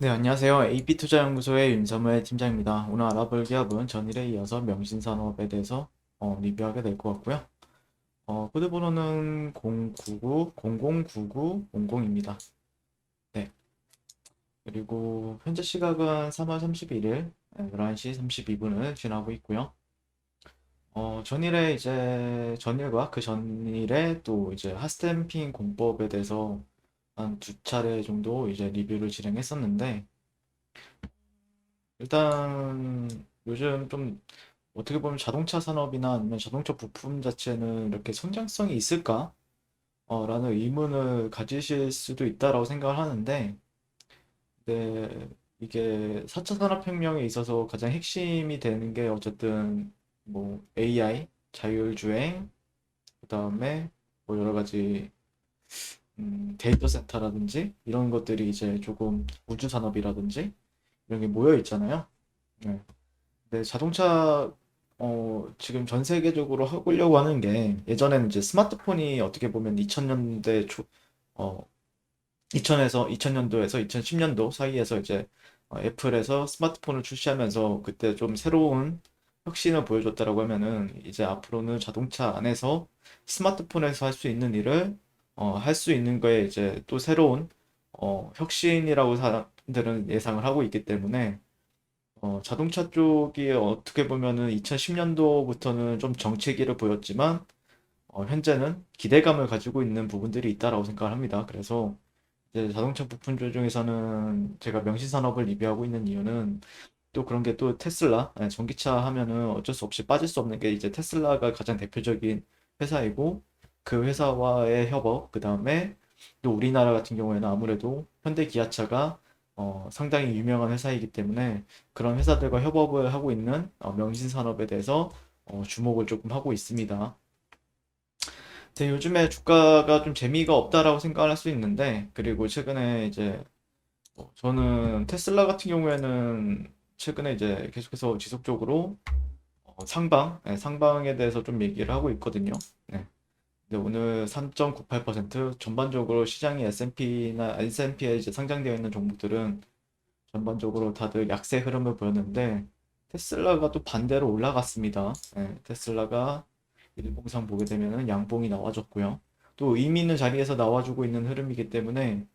네, 안녕하세요. AP투자연구소의 윤사무의 팀장입니다. 오늘 알아볼 기업은 전일에 이어서 명신산업에 대해서 어, 리뷰하게 될 것 같고요. 어, 코드 번호는 099 0099 00입니다. 네. 그리고 현재 시각은 3월 31일 11시 32분을 지나고 있고요. 어, 전일에 이제 전일과 그 전일에 또 이제 핫스탬핑 공법에 대해서 한 두 차례 정도 이제 리뷰를 진행했었는데 일단 요즘 좀 어떻게 보면 자동차 산업이나 아니면 자동차 부품 자체는 이렇게 성장성이 있을까? 어, 라는 의문을 가지실 수도 있다라고 생각을 하는데 근데 이게 4차 산업혁명에 있어서 가장 핵심이 되는 게 어쨌든 뭐 AI, 자율주행, 그 다음에 뭐 여러 가지 음, 데이터 센터라든지 이런 것들이 이제 조금 우주 산업이라든지 이런 게 모여 있잖아요. 네. 근데 자동차 어, 지금 전 세계적으로 하려고 하는 게 예전에는 이제 스마트폰이 어떻게 보면 2000년대 초 어, 2000에서 2000년도에서 2010년도 사이에서 이제 어, 애플에서 스마트폰을 출시하면서 그때 좀 새로운 혁신을 보여줬다라고 하면은 이제 앞으로는 자동차 안에서 스마트폰에서 할 수 있는 일을 어, 할 수 있는 거에 이제 또 새로운 어, 혁신이라고 사람들은 예상을 하고 있기 때문에 어, 자동차 쪽이 어떻게 보면은 2010년도부터는 좀 정체기를 보였지만 어, 현재는 기대감을 가지고 있는 부분들이 있다라고 생각을 합니다. 그래서 이제 자동차 부품 중에서는 제가 명신산업을 리뷰하고 있는 이유는 또 그런 게 또 테슬라, 예, 전기차 하면은 어쩔 수 없이 빠질 수 없는 게 이제 테슬라가 가장 대표적인 회사이고 그 회사와의 협업, 그 다음에 또 우리나라 같은 경우에는 아무래도 현대 기아차가 어, 상당히 유명한 회사이기 때문에 그런 회사들과 협업을 하고 있는 어, 명신 산업에 대해서 어, 주목을 조금 하고 있습니다. 근데 요즘에 주가가 좀 재미가 없다라고 생각을 할수 있는데 그리고 최근에 이제 어, 저는 테슬라 같은 경우에는 최근에 이제 계속해서 지속적으로 어, 상방, 네, 상방에 대해서 좀 얘기를 하고 있거든요. 네. 근데 오늘 3.98% 전반적으로 시장이 S&P나 S&P에 이제 상장되어 있는 종목들은 전반적으로 다들 약세 흐름을 보였는데 테슬라가 또 반대로 올라갔습니다. 네, 테슬라가 일봉상 보게 되면은 양봉이 나와줬고요. 또 의미 있는 자리에서 나와주고 있는 흐름이기 때문에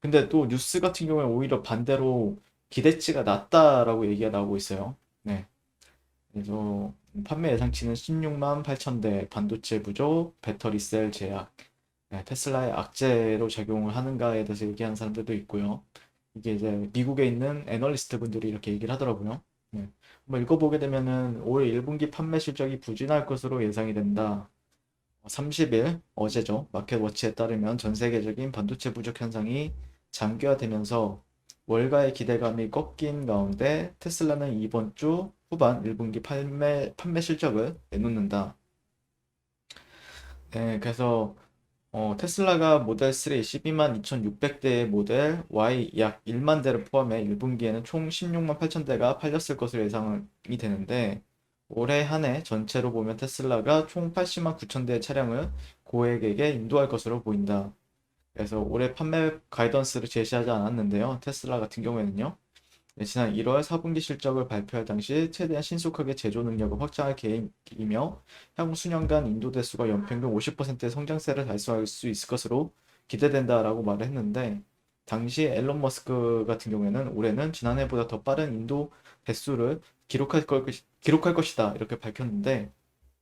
근데 또 뉴스 같은 경우에 오히려 반대로 기대치가 낮다라고 얘기가 나오고 있어요. 네. 그래서 판매 예상치는 16만 8천 대 반도체 부족, 배터리 셀 제약, 네, 테슬라의 악재로 작용을 하는가에 대해서 얘기하는 사람들도 있고요. 이게 이제 미국에 있는 애널리스트 분들이 이렇게 얘기를 하더라고요. 네. 한번 읽어보게 되면은 올 1분기 판매 실적이 부진할 것으로 예상이 된다. 30일 어제죠. 마켓워치에 따르면 전 세계적인 반도체 부족 현상이 장기화되면서 월가의 기대감이 꺾인 가운데 테슬라는 이번 주 후반 1분기 판매, 판매 실적을 내놓는다. 네, 그래서 어, 테슬라가 모델 3 12만 2,600대의 모델 Y 약 1만 대를 포함해 1분기에는 총 16만 8천 대가 팔렸을 것으로 예상이 되는데 올해 한 해 전체로 보면 테슬라가 총 80만 9천 대의 차량을 고객에게 인도할 것으로 보인다. 그래서 올해 판매 가이던스를 제시하지 않았는데요. 테슬라 같은 경우에는요. 네, 지난 1월 4분기 실적을 발표할 당시 최대한 신속하게 제조 능력을 확장할 계획이며 향후 수년간 인도 대수가 연평균 50%의 성장세를 달성할 수 있을 것으로 기대된다라고 말을 했는데 당시 앨런 머스크 같은 경우에는 올해는 지난해보다 더 빠른 인도 대수를 기록할 것, 기록할 것이다 이렇게 밝혔는데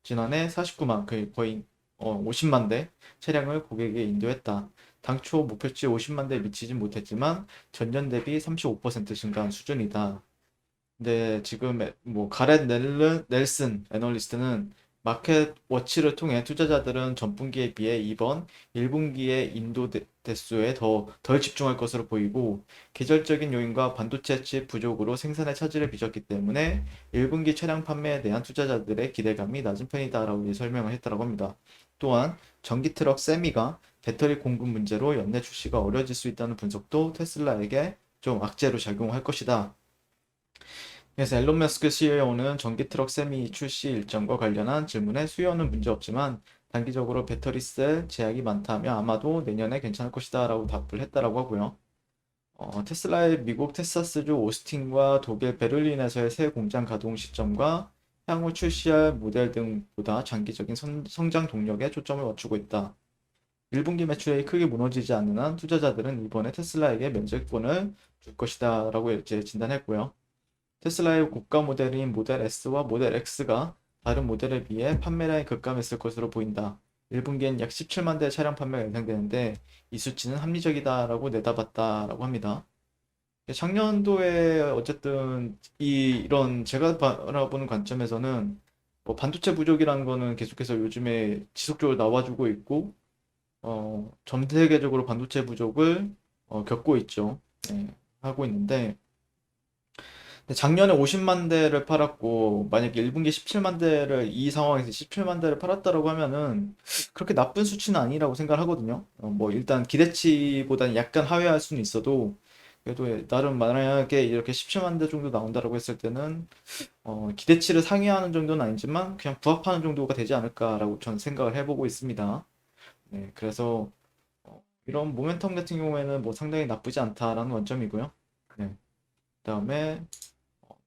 지난해 49만 거의 어, 50만 대 차량을 고객에게 인도했다. 당초 목표치 50만 대에 미치진 못했지만 전년 대비 35% 증가한 수준이다. 근데 지금 뭐 가렛 넬슨 애널리스트는 마켓 워치를 통해 투자자들은 전분기에 비해 이번 1분기의 인도 대, 대수에 더 덜 집중할 것으로 보이고 계절적인 요인과 반도체 칩 부족으로 생산에 차질을 빚었기 때문에 1분기 차량 판매에 대한 투자자들의 기대감이 낮은 편이다라고 설명을 했다고 합니다. 또한 전기 트럭 세미가 배터리 공급 문제로 연내 출시가 어려질 수 있다는 분석도 테슬라에게 좀 악재로 작용할 것이다. 그래서 앨런 머스크 CEO는 전기 트럭 세미 출시 일정과 관련한 질문에 수요는 문제없지만 단기적으로 배터리 셀 제약이 많다며 아마도 내년에 괜찮을 것이다 라고 답을 했다라고 하고요. 어, 테슬라의 미국 텍사스주 오스틴과 독일 베를린에서의 새 공장 가동 시점과 향후 출시할 모델 등보다 장기적인 선- 성장 동력에 초점을 맞추고 있다. 1분기 매출이 크게 무너지지 않는 한 투자자들은 이번에 테슬라에게 면제권을 줄 것이다 라고 이제 진단했고요. 테슬라의 고가 모델인 모델 S와 모델 X가 다른 모델에 비해 판매량이 급감했을 것으로 보인다. 1분기엔 약 17만 대 차량 판매가 예상되는데 이 수치는 합리적이다라고 내다봤다라고 합니다. 작년도에 어쨌든 이 이런 제가 바라보는 관점에서는 뭐 반도체 부족이라는 거는 계속해서 요즘에 지속적으로 나와주고 있고 어, 전 세계적으로 반도체 부족을 어, 겪고 있죠. 네, 하고 있는데 작년에 50만 대를 팔았고 만약에 1분기 17만 대를 이 상황에서 17만 대를 팔았다라고 하면은 그렇게 나쁜 수치는 아니라고 생각을 하거든요. 어, 뭐 일단 기대치보다는 약간 하회할 수는 있어도 그래도 나름 만약에 이렇게 17만 대 정도 나온다라고 했을 때는 어, 기대치를 상회하는 정도는 아니지만 그냥 부합하는 정도가 되지 않을까라고 저는 생각을 해보고 있습니다. 네, 그래서 어, 이런 모멘텀 같은 경우에는 뭐 상당히 나쁘지 않다라는 관점이고요. 네. 그다음에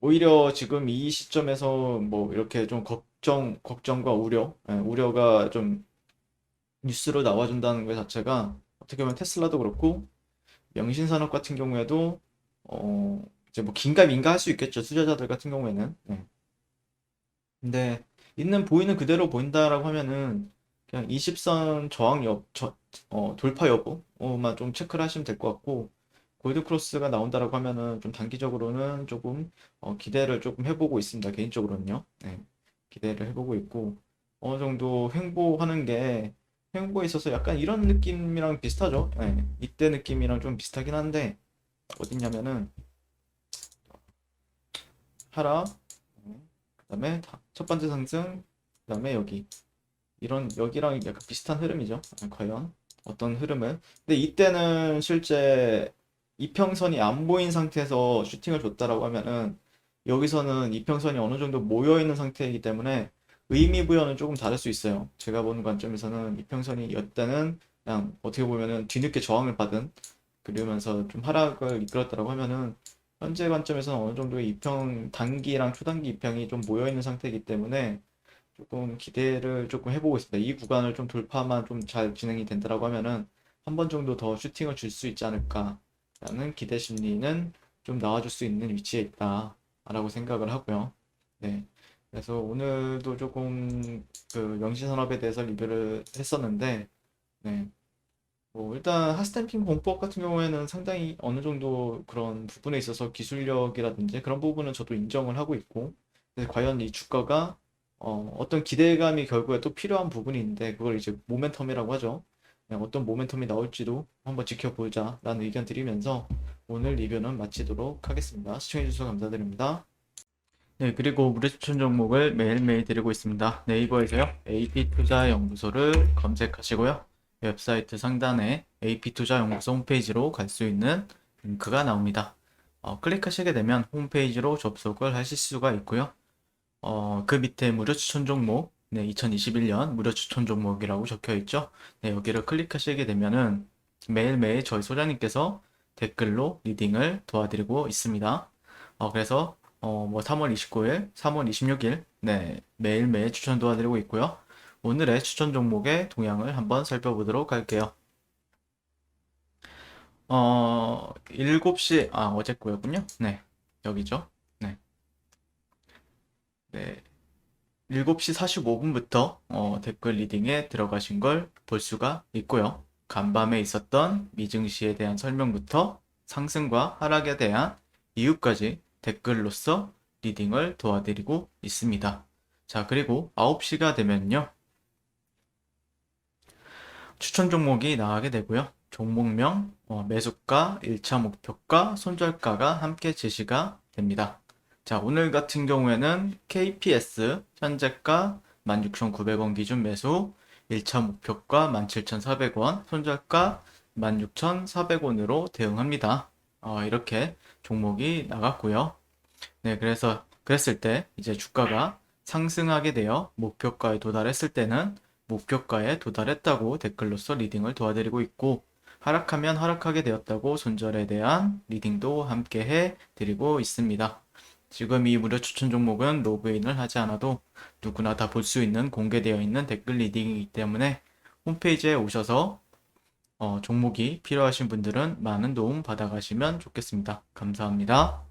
오히려 지금 이 시점에서 뭐 이렇게 좀 걱정, 걱정과 우려, 예, 우려가 좀 뉴스로 나와준다는 것 자체가 어떻게 보면 테슬라도 그렇고 명신산업 같은 경우에도 어 이제 뭐 긴가 민가 할 수 있겠죠 투자자들 같은 경우에는. 네. 근데 있는 보이는 그대로 보인다라고 하면은 그냥 20선 저항 여, 저, 어, 돌파 여부만 좀 체크를 하시면 될 것 같고 골드 크로스가 나온다라고 하면은 좀 단기적으로는 조금 어, 기대를 조금 해보고 있습니다. 개인적으로는요. 네. 기대를 해보고 있고 어느 정도 횡보하는 게 횡보에 있어서 약간 이런 느낌이랑 비슷하죠. 네. 이때 느낌이랑 좀 비슷하긴 한데 어딨냐면은 하락, 그 다음에 다- 첫 번째 상승, 그 다음에 여기 이런 여기랑 약간 비슷한 흐름이죠. 아, 과연 어떤 흐름을? 근데 이때는 실제 이평선이 안 보인 상태에서 슈팅을 줬다라고 하면은 여기서는 이평선이 어느 정도 모여 있는 상태이기 때문에 의미 부여는 조금 다를 수 있어요. 제가 보는 관점에서는 이평선이 였다는 그냥 어떻게 보면은 뒤늦게 저항을 받은 그러면서 좀 하락을 이끌었다라고 하면은 현재 관점에서는 어느 정도 이평 단기랑 초단기 이평이 좀 모여 있는 상태이기 때문에 조금 기대를 조금 해보고 있습니다. 이 구간을 좀 돌파만 좀 잘 진행이 된다라고 하면은 한 번 정도 더 슈팅을 줄 수 있지 않을까라는 기대 심리는 좀 나와줄 수 있는 위치에 있다라고 생각을 하고요. 네. 그래서 오늘도 조금 그 명시산업에 대해서 리뷰를 했었는데, 네. 뭐 일단 핫스탬핑 공법 같은 경우에는 상당히 어느 정도 그런 부분에 있어서 기술력이라든지 그런 부분은 저도 인정을 하고 있고, 과연 이 주가가 어, 어떤 기대감이 결국에 또 필요한 부분이 있는데 그걸 이제 모멘텀이라고 하죠. 네, 어떤 모멘텀이 나올지도 한번 지켜보자라는 의견 드리면서 오늘 리뷰는 마치도록 하겠습니다. 시청해주셔서 감사드립니다. 네, 그리고 무료 추천 종목을 매일매일 드리고 있습니다. 네이버에서요, AP투자연구소를 검색하시고요. 웹사이트 상단에 AP투자연구소 홈페이지로 갈 수 있는 링크가 나옵니다. 어, 클릭하시게 되면 홈페이지로 접속을 하실 수가 있고요. 어, 그 밑에 무료 추천 종목, 네, 2021년 무료 추천 종목이라고 적혀 있죠. 네, 여기를 클릭하시게 되면은 매일매일 저희 소장님께서 댓글로 리딩을 도와드리고 있습니다. 어, 그래서 어, 뭐 3월 29일, 3월 26일, 네, 매일매일 추천 도와드리고 있고요. 오늘의 추천 종목의 동향을 한번 살펴보도록 할게요. 어, 7시, 아, 어제 거였군요. 네, 여기죠. 네. 네. 7시 45분부터 어, 댓글 리딩에 들어가신 걸 볼 수가 있고요. 간밤에 있었던 미증시에 대한 설명부터 상승과 하락에 대한 이유까지 댓글로서 리딩을 도와드리고 있습니다. 자, 그리고 9시가 되면요. 추천 종목이 나가게 되고요. 종목명, 어, 매수가, 1차 목표가, 손절가가 함께 제시가 됩니다. 자, 오늘 같은 경우에는 KPS 현재가 16,900원 기준 매수, 1차 목표가 17,400원, 손절가 16,400원으로 대응합니다. 어, 이렇게 종목이 나갔고요. 네, 그래서 그랬을 때 이제 주가가 상승하게 되어 목표가에 도달했을 때는 목표가에 도달했다고 댓글로서 리딩을 도와드리고 있고 하락하면 하락하게 되었다고 손절에 대한 리딩도 함께 해 드리고 있습니다. 지금 이 무료 추천 종목은 로그인을 하지 않아도 누구나 다 볼 수 있는 공개되어 있는 댓글 리딩이기 때문에 홈페이지에 오셔서 어, 종목이 필요하신 분들은 많은 도움 받아가시면 좋겠습니다. 감사합니다.